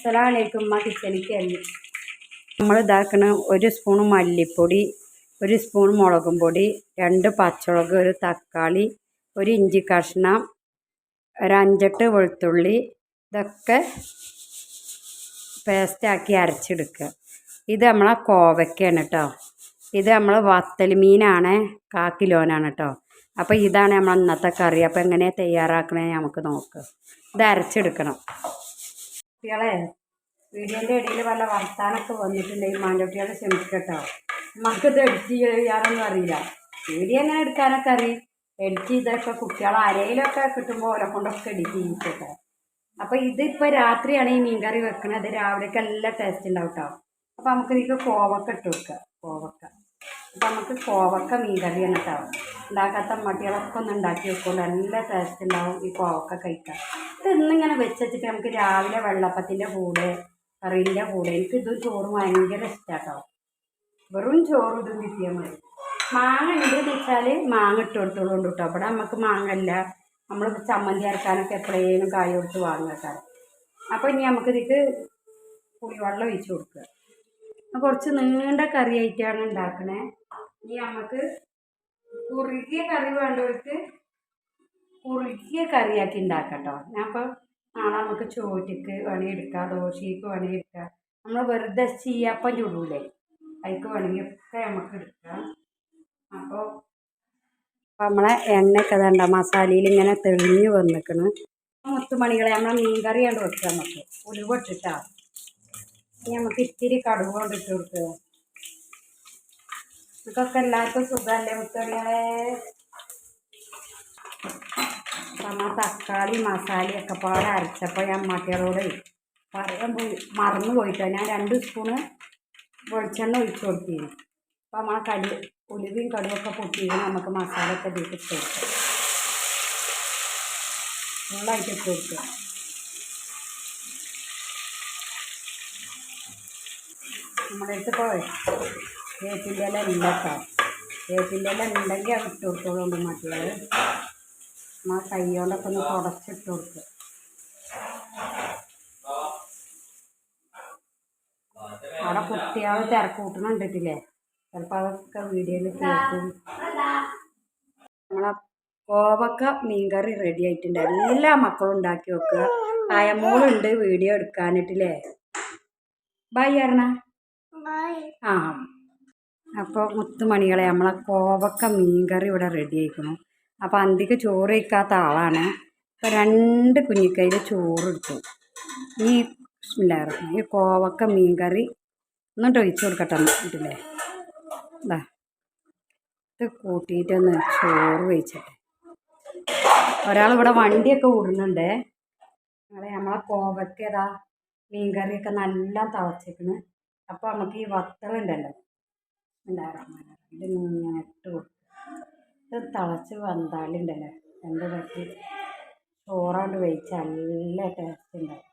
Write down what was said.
അസ്സലാമലൈക്കും ഉമ്മ കിച്ചണിക്ക് അല്ലി നമ്മൾ ഇതാക്കണ ഒരു സ്പൂൺ മല്ലിപ്പൊടി ഒരു സ്പൂൺ മുളകും പൊടി രണ്ട് പച്ചമുളക് ഒരു തക്കാളി ഒരു ഇഞ്ചി കഷ്ണം ഒരു വെളുത്തുള്ളി ഇതൊക്കെ പേസ്റ്റാക്കി അരച്ചെടുക്കുക. ഇത് നമ്മളെ കോവയ്ക്കാണ് കേട്ടോ ഇത് നമ്മൾ വത്തൽ മീനാണ് കാ കിലോനാണ് കേട്ടോ അപ്പോൾ ഇതാണ് നമ്മൾ ഇന്നത്തെ കറി. അപ്പോൾ എങ്ങനെയാണ് തയ്യാറാക്കണേ നമുക്ക് നോക്ക്. ഇത് അരച്ചെടുക്കണം. കുട്ടികളെ വീഡിയോന്റെ ഇടയിൽ വല്ല വർത്താനൊക്കെ വന്നിട്ടുണ്ടെങ്കിൽ മാൻകുട്ടികളെ ക്ഷമിക്കട്ടോ. നമുക്കിത് എഡിറ്റ് ചെയ്യാനൊന്നും അറിയില്ല. വീഡിയോ എങ്ങനെ എടുക്കാനൊക്കെ അറിയും. എഡിറ്റ് ചെയ്തൊക്കെ കുട്ടികളെ അരയിലൊക്കെ കിട്ടുമ്പോൾ ഓലെ കൊണ്ടൊക്കെ എഡിറ്റ് ചെയ്യിക്കട്ടെ അപ്പോൾ ഇതിപ്പോൾ രാത്രിയാണ് ഈ മീൻകറി വെക്കുന്നത് രാവിലേക്ക് എല്ലാം ടേസ്റ്റ് ഉണ്ടാവും കേട്ടോ അപ്പോൾ നമുക്ക് ഇതിലേക്ക് കോവക്ക ഇട്ട് വെക്കുക കോവക്ക. അപ്പം നമുക്ക് കോവക്ക മീൻകറിയാണ് കേട്ടോ. ഉണ്ടാക്കാത്ത മടികളൊക്കെ ഒന്ന് ഉണ്ടാക്കി വെക്കുള്ളൂ. നല്ല ടേസ്റ്റ് ഉണ്ടാവും ഈ കോവക്ക കഴിക്കാൻ. ഇത് ഇന്നിങ്ങനെ വെച്ചിട്ട് നമുക്ക് രാവിലെ വെള്ളപ്പത്തിന്റെ കൂടെ കറീന്റെ കൂടെ എനിക്ക് ഇതും ചോറും ഭയങ്കര ഇഷ്ടമാട്ടോ വെറും ചോറും ഇതും കിട്ടിയാൽ മതി. മാങ്ങ ഉണ്ടെന്ന് വെച്ചാൽ മാങ്ങ ഇട്ട് കൊടുത്തോളുണ്ട് കേട്ടോ അവിടെ നമുക്ക് മാങ്ങല്ല നമ്മൾ ചമ്മന്തി അരക്കാനൊക്കെ എപ്പോഴേലും കായ കൊടുത്ത് വാങ്ങാക്കാറ് അപ്പോൾ ഇനി നമുക്ക് ഇതിക്ക് പുളിവെള്ളം ഒഴിച്ച് കൊടുക്കുക. കുറച്ച് നീണ്ട കറി ആയിട്ടാണ് ഉണ്ടാക്കണേ. ഇനി നമുക്ക് കുറുകിയ കറി വേണ്ടവർക്ക് കുറുകിയ കറിയാക്കി ഉണ്ടാക്കാം കേട്ടോ ഞാൻ അപ്പോൾ നാളെ നമുക്ക് ചോറ്റിക്ക് വേണമെങ്കിൽ എടുക്കാം ദോശയ്ക്ക് വേണമെങ്കിൽ എടുക്കാം. നമ്മൾ വെറുതെ ചീയപ്പം ചുടൂലേ? അതിക്ക് വേണമെങ്കിൽ ഒക്കെ നമുക്ക് എടുക്കാം. അപ്പോൾ നമ്മളെ എണ്ണയൊക്കെ വേണ്ട മസാലയിൽ ഇങ്ങനെ തെളിഞ്ഞ് വന്നിക്കണ്. മുത്തുമണികളെ നമ്മളെ മീൻ കറി കൊണ്ട് വെക്കുക നമുക്ക്. ഉലുവ നമുക്ക് ഇത്തിരി കടുവ് കൊണ്ട് ഇട്ട് കൊടുക്കുക ഇതൊക്കെ എല്ലാവർക്കും സുഖമല്ലേ മുത്തടികളെ? നമ്മ തക്കാളി മസാലയൊക്കെ പാടെ അരച്ചപ്പോൾ ഞാൻ മട്ടികളോട് പറയാൻ പോയി മറന്നു പോയിട്ടോ. ഞാൻ രണ്ട് സ്പൂണ് വെളിച്ചെണ്ണ ഒഴിച്ചു കൊടുത്തിരുന്നു. അപ്പോൾ നമ്മൾ കടി ഉലുവയും കടുവൊക്കെ പൊട്ടിയിരുന്നു നമുക്ക് മസാലയൊക്കെ ഇതിൽ ഇട്ട് കൊടുക്കാം. ഫുള്ളായിട്ട് ഇട്ട് കൊടുക്കുക. നമ്മളെടുത്ത് പോയി? വേപ്പിന്റെ ഇല ഇല്ല കേട്ടോ വേപ്പിന്റെ ഇല ഉണ്ടെങ്കിൽ അത് ഇട്ട് കൊടുത്തോളുണ്ട് മറ്റുള്ളത് നമ്മൾ കൈ കൊണ്ടൊക്കെ ഒന്ന് തുടച്ചിട്ട് കൊടുക്കുക അവിടെ കുട്ടികൾ തിരക്ക് കണ്ടിട്ടില്ലേ? ചിലപ്പോൾ അതൊക്കെ വീഡിയോയിൽ കേൾക്കും നമ്മളെ കോവക്ക മീൻകറി റെഡി ആയിട്ടുണ്ട്. എല്ലാ മക്കളും ഉണ്ടാക്കി വെക്കുക. അയമോളുണ്ട് വീഡിയോ എടുക്കാനിട്ടില്ലേ ബൈ അരണ. ആ. അപ്പോൾ മുത്തുമണികളെ നമ്മളെ കോവക്ക മീൻകറി ഇവിടെ റെഡി ആയിക്കണം. അപ്പോൾ അന്തിക്ക് ചോറ് വയ്ക്കാത്ത ആളാണ്. അപ്പോൾ രണ്ട് കുഞ്ഞിക്കൈയിൽ ചോറ് എടുത്തു ഈ ഇല്ലായിരുന്നു ഈ കോവക്ക മീൻകറി ഒന്ന് ഒഴിച്ചു കൊടുക്കട്ടെ ഇതില്ലേ ഇതാ ഇത് കൂട്ടിയിട്ടൊന്ന് ചോറ് വെച്ചിട്ട് ഒരാളിവിടെ വണ്ടിയൊക്കെ ഓടുന്നുണ്ട്. ഞങ്ങളെ നമ്മളെ കോവക്ക ഏതാ മീൻകറിയൊക്കെ നല്ല തിളച്ചേക്കണ് അപ്പോൾ നമുക്ക് ഈ ഇതിങ്ങനെ ഇട്ട് കൊടുക്കും ഇത് തിളച്ച് വന്താലുണ്ടല്ലോ രണ്ട് പറ്റി? ചോറാണ്ട് വെച്ചാൽ നല്ല ടേസ്റ്റ് ഉണ്ടാവും